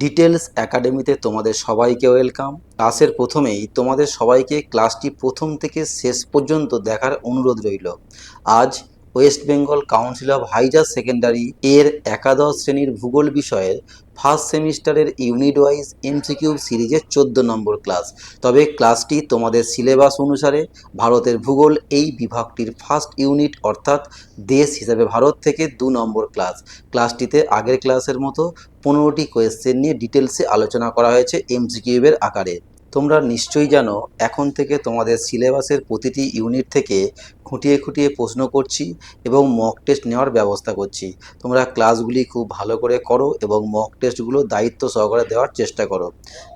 Details একাডেমিতে তোমাদের সবাইকে ওয়েলকাম ক্লাসের প্রথমেই তোমাদের সবাইকে ক্লাসটি প্রথম থেকে শেষ পর্যন্ত দেখার অনুরোধ রইল। আজ West Bengal council of higher secondary এর একাদশ শ্রেণির ভূগোল বিষয়ের ফার্স্ট সেমিস্টারের ইউনিট ওয়াইজ এমসিকিউ সিরিজের চোদ্দ নম্বর ক্লাস। তবে ক্লাসটি তোমাদের সিলেবাস অনুসারে ভারতের ভূগোল এই বিভাগটির ফার্স্ট ইউনিট অর্থাৎ দেশ হিসাবে ভারত থেকে দু নম্বর ক্লাস। ক্লাসটিতে আগের ক্লাসের মতো পনেরোটি কোয়েশ্চেন নিয়ে ডিটেলসে আলোচনা করা হয়েছে এমসিকিউবের আকারে। তোমরা নিশ্চয়ই জানো, এখন থেকে তোমাদের সিলেবাসের প্রতিটি ইউনিট থেকে খুঁটিয়ে খুঁটিয়ে প্রশ্ন করছি এবং মক টেস্ট নেওয়ার ব্যবস্থা করছি। তোমরা ক্লাসগুলি খুব ভালো করে করো এবং মক টেস্টগুলো দায়িত্ব সহকারে দেওয়ার চেষ্টা করো।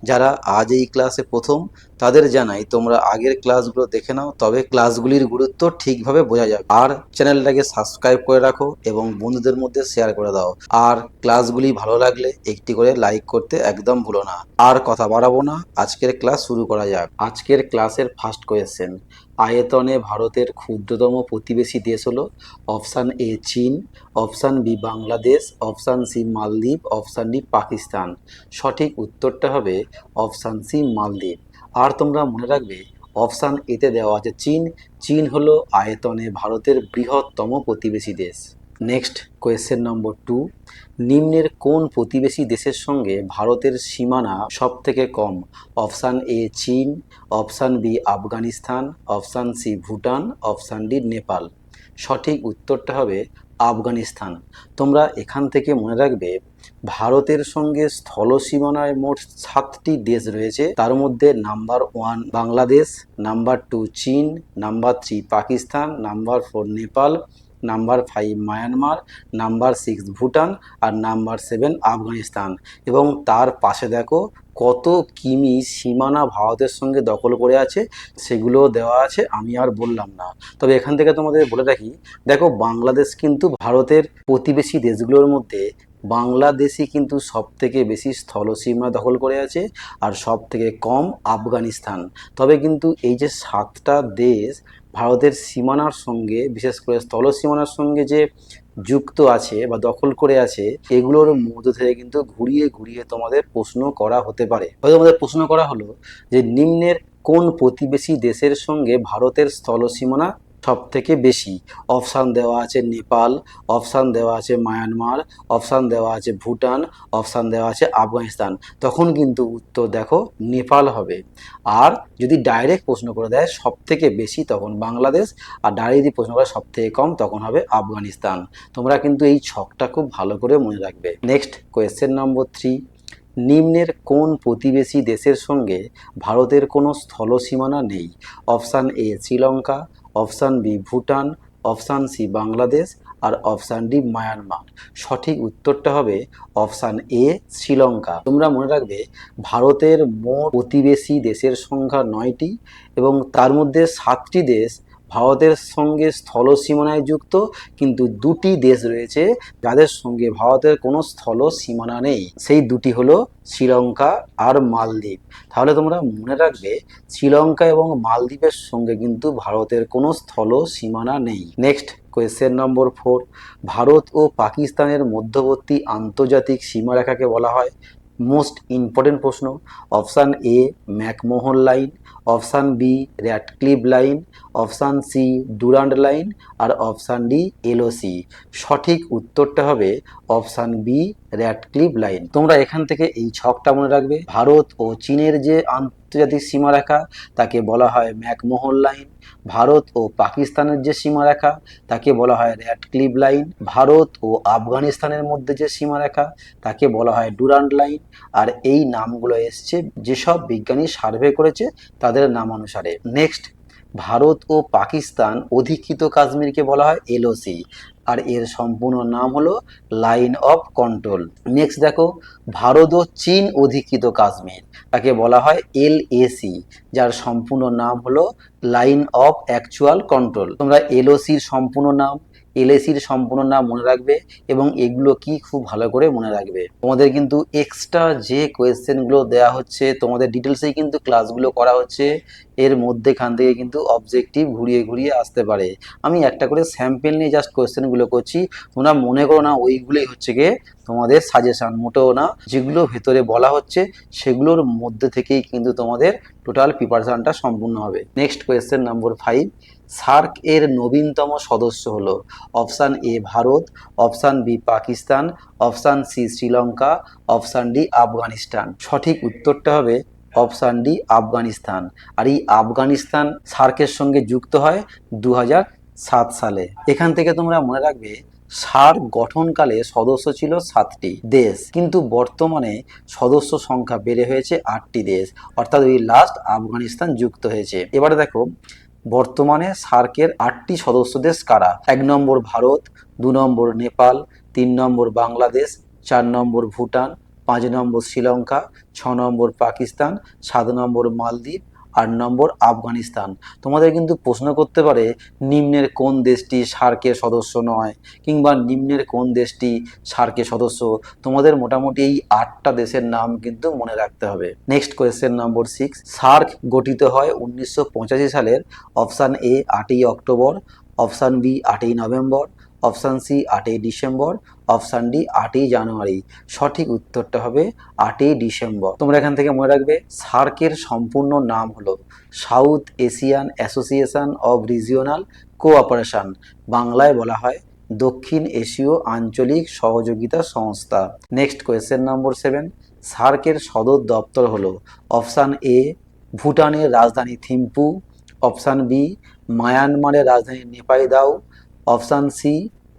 যারা আজ এই ক্লাসে প্রথম তাদের জানাই, তোমরা আগের ক্লাসগুলো দেখে নাও, তবে ক্লাসগুলির গুরুত্ব ঠিকভাবে বোঝা যাবে। আর চ্যানেলটাকে সাবস্ক্রাইব করে রাখো এবং বন্ধুদের মধ্যে শেয়ার করে দাও। আর ক্লাসগুলি ভালো লাগলে একটি করে লাইক করতে একদম ভুলো না। আর কথা বাড়াবো না। আজকের ক্লাস শুরু করা যাক। আজকের ক্লাসের ফার্স্ট কোয়েশ্চেন আয়তনে ভারতের ক্ষুদ্রতম প্রতিবেশী দেশ হলো অপশান এ চীন option B Bangladesh option C মালদ্বীপ অপশান ডি পাকিস্তান। সঠিক উত্তরটা হবে অপশান সি মালদ্বীপ। আর তোমরা মনে রাখবে, অপশান এতে দেওয়া আছে চীন। চীন হলো আয়তনে ভারতের বৃহত্তম প্রতিবেশী দেশ। Next, question number two. নিম্নের কোন প্রতিবেশী দেশের সঙ্গে ভারতের সীমানা সব থেকে কম? অপশান এ চীন, option B Afghanistan, option C Bhutan, option D Nepal. সঠিক উত্তরটা হবে আফগানিস্তান। তোমরা এখান থেকে মনে রাখবে, ভারতের সঙ্গে স্থল সীমানায় মোট সাতটি দেশ রয়েছে। তার মধ্যে number one Bangladesh, number two চীন, number three Pakistan, number four Nepal, number five Myanmar, number six Bhutan আর নাম্বার সেভেন আফগানিস্তান। এবং তার পাশে দেখো কত কিমি সীমানা ভারতের সঙ্গে দখল করে আছে সেগুলো দেওয়া আছে, আমি আর বললাম না। তবে এখান থেকে তোমাদের বলে রাখি, দেখো, বাংলাদেশ কিন্তু ভারতের প্রতিবেশী দেশগুলোর মধ্যে বাংলাদেশই কিন্তু সব থেকে বেশি স্থলসীমা দখল করে আছে আর সব থেকে কম আফগানিস্তান। তবে কিন্তু এই যে সাতটা দেশ ভারতের সীমানার সঙ্গে, বিশেষ করে স্থল সীমানার সঙ্গে যে যুক্ত আছে বা দখল করে আছে, এগুলোর মধ্য থেকে কিন্তু ঘুরিয়ে ঘুরিয়ে তোমাদের প্রশ্ন করা হতে পারে। হয়তো তোমাদের প্রশ্ন করা হলো যে নিম্নের কোন প্রতিবেশী দেশের সঙ্গে ভারতের স্থল সীমানা সব থেকে বেশি। অপশান দেওয়া আছে নেপাল, অপশান দেওয়া আছে মায়ানমার, অপশান দেওয়া আছে ভুটান, অপশান দেওয়া আছে আফগানিস্তান। তখন কিন্তু উত্তর দেখো নেপাল হবে। আর যদি ডাইরেক্ট প্রশ্ন করে দেয় সব থেকে বেশি তখন বাংলাদেশ, আর ডাইরেক্ট যদি প্রশ্ন করে সব থেকে কম তখন হবে আফগানিস্তান। তোমরা কিন্তু এই ছকটা খুব ভালো করে মনে রাখবে। নেক্সট কোয়েশ্চেন নম্বর থ্রি নিম্নের কোন প্রতিবেশী দেশের সঙ্গে ভারতের কোনো স্থল সীমানা নেই? Option A Sri Lanka option B Bhutan, option C Bangladesh R option D Myanmar. সঠিক উত্তরটা হবে অপশান এ, শ্রীলঙ্কা। তোমরা মনে রাখবে, ভারতের মোট প্রতিবেশী দেশের সংখ্যা নয়টি এবং তার মধ্যে সাতটি দেশ ভারতের সঙ্গে স্থল সীমানায় যুক্ত, কিন্তু দুটি দেশ রয়েছে যাদের সঙ্গে ভারতের কোনো স্থল সীমানা নেই। সেই দুটি হলো শ্রীলঙ্কা আর মালদ্বীপ। তাহলে তোমরা মনে রাখবে, শ্রীলঙ্কা এবং মালদ্বীপের সঙ্গে কিন্তু ভারতের কোনো স্থল সীমানা নেই। Next question number four Bharat ও পাকিস্তানের মধ্যবর্তী আন্তর্জাতিক সীমারেখাকে বলা হয়। মোস্ট ইম্পর্টেন্ট প্রশ্ন option A McMahon line option B Radcliffe line option C Durand line R option D LOC সঠিক উত্তরটা হবে অপশান বি র্যাটক্লিপ লাইন। তোমরা এখান থেকে এই ছকটা মনে রাখবে। ভারত ও চীনের যে আন্তর্জাতিক সীমারেখা, তাকে বলা হয় ম্যাকমোহন লাইন। ভারত ও পাকিস্তানের যে সীমারেখা, তাকে বলা হয় র্যাটক্লিপ লাইন। ভারত ও আফগানিস্তানের মধ্যে যে সীমারেখা, তাকে বলা হয় ডুরান্ড লাইন। আর এই নামগুলো এসছে, যেসব বিজ্ঞানী সার্ভে করেছে, তাদের নাম অনুসারে নেক্সট, ভারত ও পাকিস্তান অধিকৃত কাশ্মীরকে বলা হয় এলওসি। আর এর সম্পূর্ণ নাম হলো লাইন অফ কন্ট্রোল। নেক্সট দেখো, ভারত ও চীন অধিকৃত কাশ্মীর। তাকে বলা হয় এল এসি যার সম্পূর্ণ নাম হলো লাইন অফ অ্যাকচুয়াল কন্ট্রোল। তোমরা এলওসির সম্পূর্ণ নাম এলএসির সম্পূর্ণ নাম মনে রাখবে এবং এগুলো কি খুব ভালো করে মনে রাখবে। তোমাদের কিন্তু এক্সট্রা যে কোয়েশ্চেনগুলো দেওয়া হচ্ছে, তোমাদের ডিটেলসেই কিন্তু ক্লাসগুলো করা হচ্ছে, এর মধ্যেখান থেকে কিন্তু অবজেক্টিভ ঘুরিয়ে ঘুরিয়ে আসতে পারে। আমি একটা করে স্যাম্পেল নিয়ে জাস্ট কোয়েশ্চেনগুলো করছি, তোমরা মনে করো না ওইগুলোই হচ্ছে গিয়ে তোমাদের সাজেশন মোটেও না। যেগুলো ভেতরে বলা হচ্ছে, সেগুলোর মধ্যে থেকেই কিন্তু তোমাদের টোটাল প্রিপারেশনটা সম্পূর্ণ হবে। Next question number five SAARC এর নবীনতম সদস্য হলো option A Bharat, option B Pakistan, option C Sri Lanka, option D Afghanistan. সঠিক উত্তরটা হবে অপশান ডি আফগানিস্তান। আর এই আফগানিস্তান সার্কের সঙ্গে যুক্ত হয় দু সাত সালে। এখান থেকে তোমরা মনে রাখবে, সার্ক গঠনকালে সদস্য ছিল সাতটি দেশ। কিন্তু বর্তমানে সদস্য সংখ্যা বেড়ে হয়েছে আটটি দেশ। অর্থাৎ ওই লাস্ট আফগানিস্তান যুক্ত হয়েছে। এবারে দেখো বর্তমানে সার্কের আটটি সদস্য দেশ কারা? এক নম্বর ভারত, দু নম্বর নেপাল, তিন নম্বর বাংলাদেশ, চার নম্বর ভুটান, পাঁচ নম্বর শ্রীলঙ্কা, ছ নম্বর পাকিস্তান, সাত নম্বর মালদ্বীপ আট নম্বর আফগানিস্তান। তোমাদের কিন্তু প্রশ্ন করতে পারে, নিম্নের কোন দেশটি সার্কের সদস্য নয় কিংবা নিম্নের কোন দেশটি সার্কের সদস্য? তোমাদের মোটামুটি এই আটটা দেশের নাম কিন্তু মনে রাখতে হবে। Next question number six SAARC গঠিত হয় উনিশশো পঁচাশি সালের। অপশান এ আটই অক্টোবর। অপশান বি আটই নভেম্বর। অপশান সি আটই ডিসেম্বর। অপশান ডি আটই জানুয়ারি সঠিক উত্তরটা হবে আটই ডিসেম্বর তোমরা এখান থেকে মনে রাখবে, সার্কের সম্পূর্ণ নাম হলো South Asian association of regional cooperation বাংলায় বলা হয় দক্ষিণ এশীয় আঞ্চলিক সহযোগিতা সংস্থা। নেক্সট কোয়েশ্চেন নম্বর সেভেন সার্কের সদর দপ্তর হলো অপশান এ ভুটানের রাজধানী থিম্পু। অপশান বি মায়ানমারের রাজধানী নেপাইদাও। অপশান সি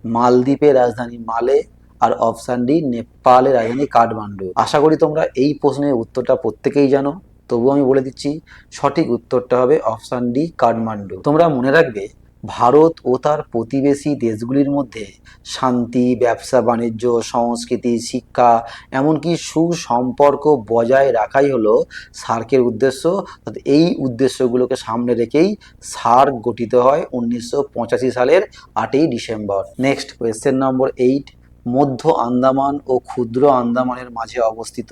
মালদ্বীপের রাজধানী মালে আর অপশান ডি নেপালের রাজধানী কাঠমান্ডু। আশা করি তোমরা এই প্রশ্নের উত্তরটা প্রত্যেকেই জানো। তবুও আমি বলে দিচ্ছি, সঠিক উত্তরটা হবে অপশান ডি কাঠমান্ডু। তোমরা মনে রাখবে ভারত ও তার প্রতিবেশী দেশগুলির মধ্যে শান্তি, ব্যবসা, বাণিজ্য, সংস্কৃতি, শিক্ষা, এমনকি সুসম্পর্ক বজায় রাখাই হলো সার্কের উদ্দেশ্য। এই উদ্দেশ্যগুলোকে সামনে রেখেই সার্ক গঠিত হয় উনিশশো পঁচাশি সালের আটই December. Next question number eight মধ্য আন্দামান ও ক্ষুদ্র আন্দামানের মাঝে অবস্থিত।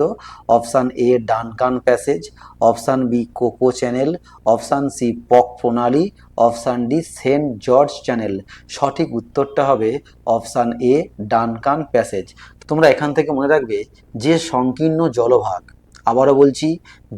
Option A Duncan passage, option B Coco channel, option C Palk প্রণালী, option D Saint George channel. সঠিক উত্তরটা হবে অপশান এ ডানকান প্যাসেজ। তোমরা এখান থেকে মনে রাখবে যে সংকীর্ণ জলভাগ আবারও বলছি,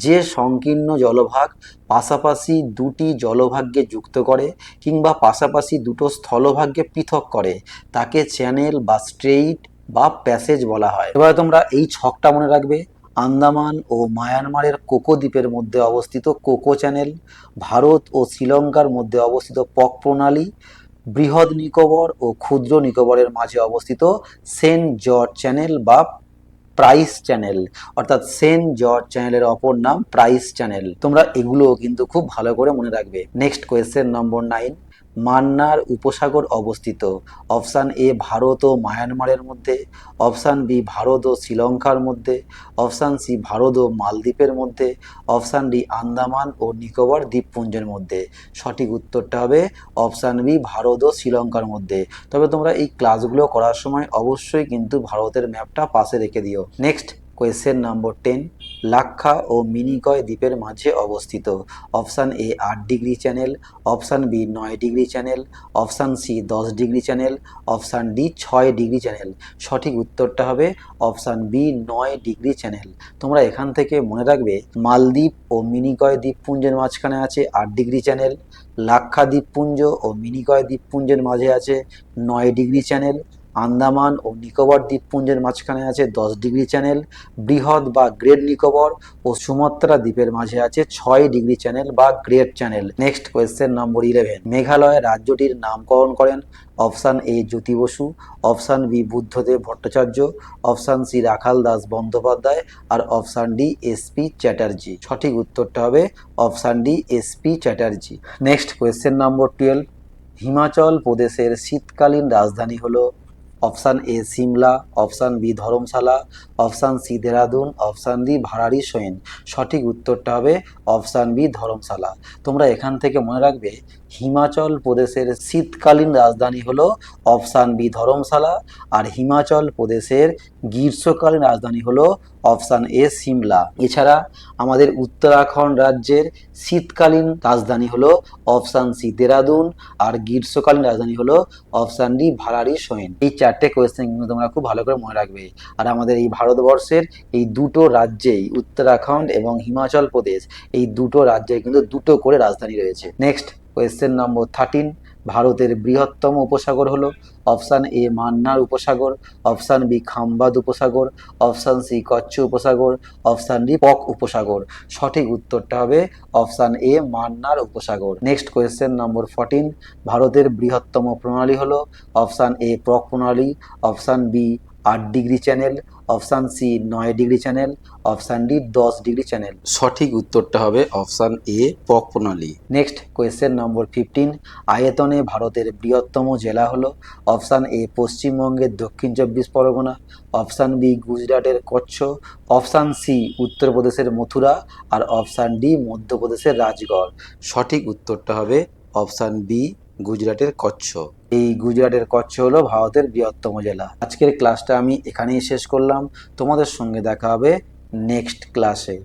যে সংকীর্ণ জলভাগ পাশাপাশি দুটি জলভাগকে যুক্ত করে কিংবা পাশাপাশি দুটো স্থলভাগকে পৃথক করে, তাকে চ্যানেল বা স্ট্রেইট বা প্যাসেজ বলা হয়। এবার তোমরা এই ছকটা মনে রাখবে। আন্দামান ও মায়ানমারের কোকো দ্বীপের মধ্যে অবস্থিত কোকো চ্যানেল, ভারত ও শ্রীলঙ্কার মধ্যে অবস্থিত পক প্রণালী, বৃহৎ নিকোবর ও ক্ষুদ্র নিকোবরের মাঝে অবস্থিত সেন্ট জর্জ চ্যানেল বা প্রাইস চ্যানেল অর্থাৎ সেন্ট জর্জ চ্যানেলের অপর নাম প্রাইস চ্যানেল তোমরা এগুলো কিন্তু খুব ভালো করে মনে রাখবে। Next question number nine Mannar উপসাগর অবস্থিত। অপশান এ ভারত ও মায়ানমারের মধ্যে, অপশান বি ভারত ও শ্রীলঙ্কার মধ্যে, অপশান সি ভারত ও মালদ্বীপের মধ্যে, অপশান ডি আন্দামান ও নিকোবর দ্বীপপুঞ্জের মধ্যে। সঠিক উত্তরটা হবে অপশান বি ভারত ও শ্রীলঙ্কার মধ্যে। তবে তোমরা এই ক্লাসগুলো করার সময় অবশ্যই কিন্তু ভারতের ম্যাপটা পাশে রেখে দিও। নেক্সট কোয়েশ্চেন নম্বর টেন, লাক্ষা ও মিনিকয় দ্বীপের মাঝে অবস্থিত। অপশান এ আট ডিগ্রি চ্যানেল, অপশান বি নয় ডিগ্রি চ্যানেল, অপশান সি দশ ডিগ্রি চ্যানেল, অপশান ডি ছয় ডিগ্রি চ্যানেল। সঠিক উত্তরটা হবে অপশান বি নয় ডিগ্রি চ্যানেল। তোমরা এখান থেকে মনে রাখবে, মালদ্বীপ ও মিনিকয় দ্বীপপুঞ্জের মাঝখানে আছে আট ডিগ্রি চ্যানেল, লাক্ষা দ্বীপপুঞ্জ ও মিনিকয় দ্বীপপুঞ্জের মাঝে আছে নয় ডিগ্রি চ্যানেল আন্দামান ও নিকোবর দ্বীপপুঞ্জের মাঝখানে আছে দশ ডিগ্রি চ্যানেল, বৃহৎ বা গ্রেট নিকোবর ও সুমাত্রা দ্বীপের মাঝে আছে ছয় ডিগ্রি চ্যানেল বা great channel. Next question number eleven Meghalaya রাজ্যটির নামকরণ করেন। Option A Jyoti Basu, option B Buddhadeb Bhattacharya, option C Rakhal Das Bandyopadhyay R option D SP Chatterjee. সঠিক উত্তরটা হবে option D SP Chatterjee. Next question number twelve Himachal প্রদেশের শীতকালীন রাজধানী হলো option A Shimla, option B Dharamshala, option C Dehradun, option D ভাড়ারি সৈন। সঠিক উত্তরটা হবে অপশান বি ধরমশালা। তোমরা এখান থেকে মনে রাখবে হিমাচল প্রদেশের শীতকালীন রাজধানী হলো অপশান বি ধরমশালা, আর হিমাচল প্রদেশের গ্রীষ্মকালীন রাজধানী হলো অপশান এ সিমলা। এছাড়া আমাদের উত্তরাখণ্ড রাজ্যের শীতকালীন রাজধানী হলো অপশান সি দেরাদুন, আর গ্রীষ্মকালীন রাজধানী হলো অপশান ডি ভারারি সোয়েন। এই চারটে কোয়েশ্চেন কিন্তু তোমরা খুব ভালো করে মনে রাখবে। আর আমাদের এই ভারতবর্ষের এই দুটো রাজ্যেই, উত্তরাখণ্ড এবং হিমাচল প্রদেশ, এই দুটো রাজ্যে কিন্তু দুটো করে রাজধানী রয়েছে। নেক্সট কোয়েশ্চেন নম্বর থার্টিন ভারতের বৃহত্তম উপসাগর হলো অপশান এ মান্নার উপসাগর অপশান বি খাম্বাদ উপসাগর অপশান সি কচ্ছ উপসাগর অপশান ডি পক উপসাগর। সঠিক উত্তরটা হবে অপশান এ মান্নার উপসাগর। নেক্সট কোয়েশ্চেন নম্বর ফোরটিন ভারতের বৃহত্তম প্রণালী হলো অপশান এ প্রক প্রণালী অপশান বি আট ডিগ্রি চ্যানেল অপশান সি নয় ডিগ্রি চ্যানেল অপশান ডি দশ ডিগ্রি চ্যানেল। সঠিক উত্তরটা হবে অপশান এ পক প্রণালী। Next question number fifteen. আয়তনে ভারতের বৃহত্তম জেলা হলো অপশান এ পশ্চিমবঙ্গের দক্ষিণ চব্বিশ পরগনা অপশান বি গুজরাটের কচ্ছ অপশান সি উত্তরপ্রদেশের মথুরা আর অপশান ডি মধ্যপ্রদেশের রাজগড়। সঠিক উত্তরটা হবে অপশান বি গুজরাটের কচ্ছ। এই গুজরাটের কচ্ছ হলো ভারতের বৃহত্তম জেলা। আজকের ক্লাসটা আমি এখানেই শেষ করলাম। তোমাদের সঙ্গে দেখা হবে নেক্সট ক্লাসে